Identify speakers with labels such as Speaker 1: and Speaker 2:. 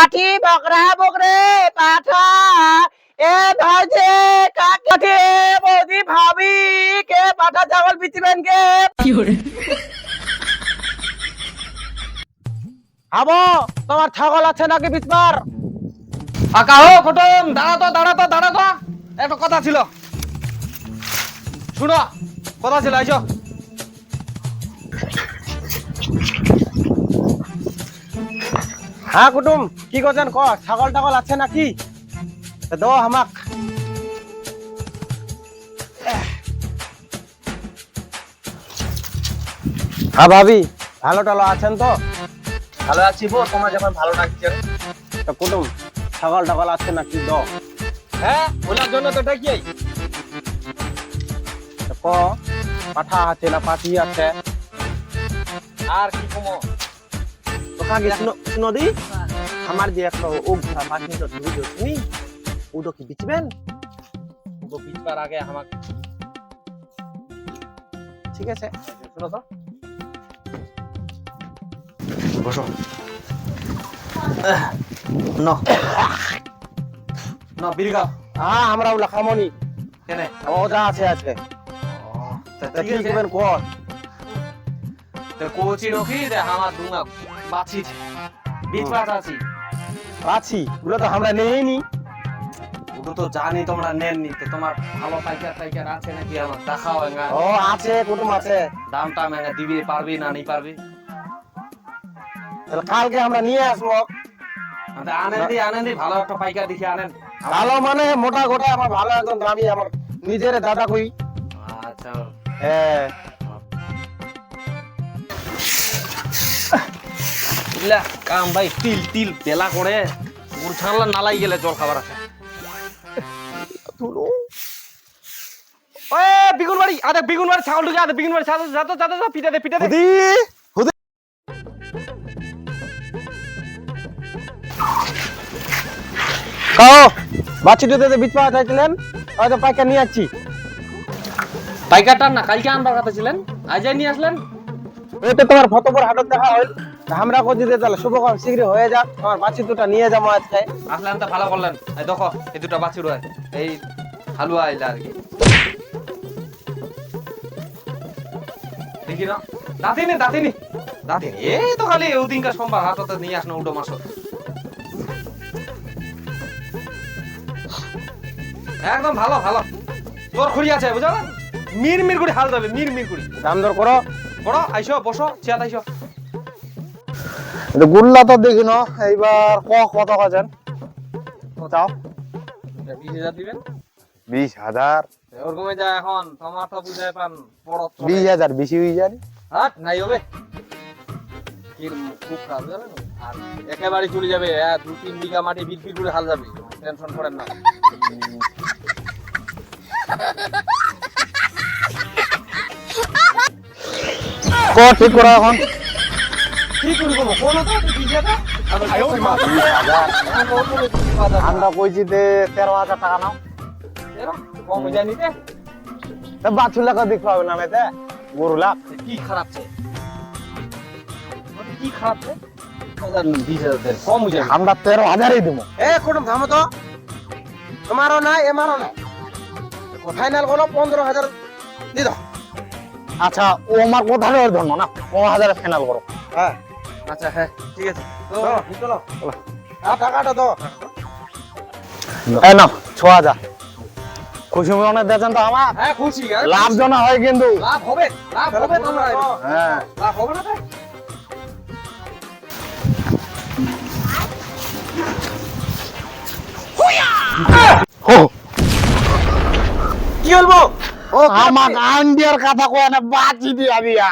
Speaker 1: পাঠি বকরা বকরে পাঠা এ ভাইজে কাকে বৌদি ভাবি কে পাঠা ছাগল বিচিবেন কে? আবো তোমার ছাগল আছে নাকি বিচবার?
Speaker 2: আকা হো কুটুম দাঁড়া তো দাঁড়া তো দাঁড়া তো। একটা কথা ছিল। শুনো কথা ছিল আইসো।
Speaker 1: হ্যাঁ কুটুম কি করছেন? ক ছাগল টাগল আছে নাকি? দো হামাক হ্যাঁ ভাবি ভালো টালো আছেন তো?
Speaker 2: ভালো আছি বো তোমার যখন ভালো লাগছে।
Speaker 1: তো কুটুম ছাগল টাগল আছে নাকি? দ
Speaker 2: হ্যাঁ ওনার জন্য তো ডাকি
Speaker 1: তো ক পাঠা আছে না পাঠি আছে?
Speaker 2: আর কি কমো
Speaker 1: শুনো শুনো দি। আমার যে একটা ও ঘোড়া তো ধুই দিও তুমি ওটা কি বিচবেন?
Speaker 2: তো বিচবার আগে আমাকে
Speaker 1: ঠিক আছে।
Speaker 2: শুনো তো। বসো। ন। ন খাও
Speaker 1: হ্যাঁ আমরা ওলা খামনি।
Speaker 2: কেনে?
Speaker 1: ও যা আছে আছে
Speaker 2: ঠিক আছে।
Speaker 1: করবেন
Speaker 2: তো কোচি রকি দে আমার আছি।
Speaker 1: আছি ওগুলো তো আমরা নেইনি।
Speaker 2: ওটা তো জানি তোমরা নেননি তো তোমার ভালো পাইকার টাইকার আছে নাকি আমার দেখাও এঙ্গা
Speaker 1: ও আছে কুটুম আছে।
Speaker 2: দামটা মেঙ্গা দিবি পারবি না নি পারবি?
Speaker 1: তাহলে কালকে আমরা নিয়ে আসব।
Speaker 2: আচ্ছা, আনেন দি আনেন দি ভালো একটা পাইকার দেখে আনেন।
Speaker 1: ভালো মানে মোটা গোটা আমার ভালো একদম দামি আমার নিজের দাদা কই
Speaker 2: আচ্ছা।
Speaker 1: হ্যাঁ।
Speaker 2: ইলা কাম ভাই তিল তিল বেলা করে। গুড় ছানলা নালাই গেলে জল খাবার আছে। ওই বিগুন বাড়ি আরে বিগুন বাড়ি ছাগল ঢুকে আরে বিগুন বাড়ি ছাগল যাতো যাতো যা পিটা দে পিটা দে।
Speaker 1: হুদি বাচ্চি দুধে বীজ পাওয়া চাইছিলেন হয়তো পাইকার নিয়ে যাচ্ছি
Speaker 2: পাইকারটা না কালকে আনবার কথা ছিলেন। আজ নিয়ে আসলেন।
Speaker 1: এই তো তোমার ফতপুর হাটত দেখা হইল আমরা করছি যে তাহলে? শুভ কাম শীঘ্র হয়ে যাক। তোমার বাচ্চি দুটা নিয়ে যাব আজকে।
Speaker 2: আসলেন তো ভালো করলেন। এই দেখো এই দুটো বাছুর হয় এই হালুয়া আইলা আর কি। দেখি না। দাঁতিনি দাঁতিনি। দাঁতিনি? এই তো খালি ওদিনকার সোমবার হাটতে নিয়ে আসনো উডো মাস একদম ভালো ভালো। তোর খুঁড়ি আছে বুঝা মির মির করে হাল যাবে মির মির করে।
Speaker 1: দাম দর করো।
Speaker 2: বড় আইসো বসো চেয়ার আইসো।
Speaker 1: গুল্লা তো দেখি ন এইবার ক কত খাচ্ছেন চাও
Speaker 2: বিশ হাজার দিবেন?
Speaker 1: বিশ হাজার।
Speaker 2: ওরকমে যা এখন তোমার তো বুঝাই পান
Speaker 1: বিশ হাজার বেশি হয়ে যায়
Speaker 2: হাট নাই হবে। খুব খারাপ জানেন আর একেবারে চলে যাবে দু তিন বিঘা মাটি বিক্রি করে হাল যাবে। টেনশন করেন না।
Speaker 1: ঠিক করো এখন
Speaker 2: কি করব কোন তো বিশ হাজার
Speaker 1: আমরা কইছি যে তেরো হাজার টাকা নাও। বাছুর লাখ দেখতে হবে না গরু লাখ
Speaker 2: কি খারাপ কি খারাপ
Speaker 1: আমরা তেরো হাজারই দেবো। এ থামো তো। তোমারও নাই এমারও নাই। ফাইনাল করো পনেরো হাজার দি দাও। আচ্ছা ও আমার কথা ধরো না পনেরো হাজার ফাইনাল করো। হ্যাঁ।
Speaker 2: আচ্ছা হ্যাঁ ঠিক আছে।
Speaker 1: চলো টাকাটা তো এই ছ হাজার খুশি মনে দিয়েছেন তো আমার?
Speaker 2: হ্যাঁ খুশি হ্যাঁ,
Speaker 1: লাভ জনা হয় কিন্তু।
Speaker 2: লাভ হবে লাভ হবে তোমরা।
Speaker 1: হ্যাঁ।
Speaker 2: লাভ হবে না
Speaker 1: কি বলব? ও আমার আন্ডিয়ার কথা কয় না বাঁচি দিয়া দিয়া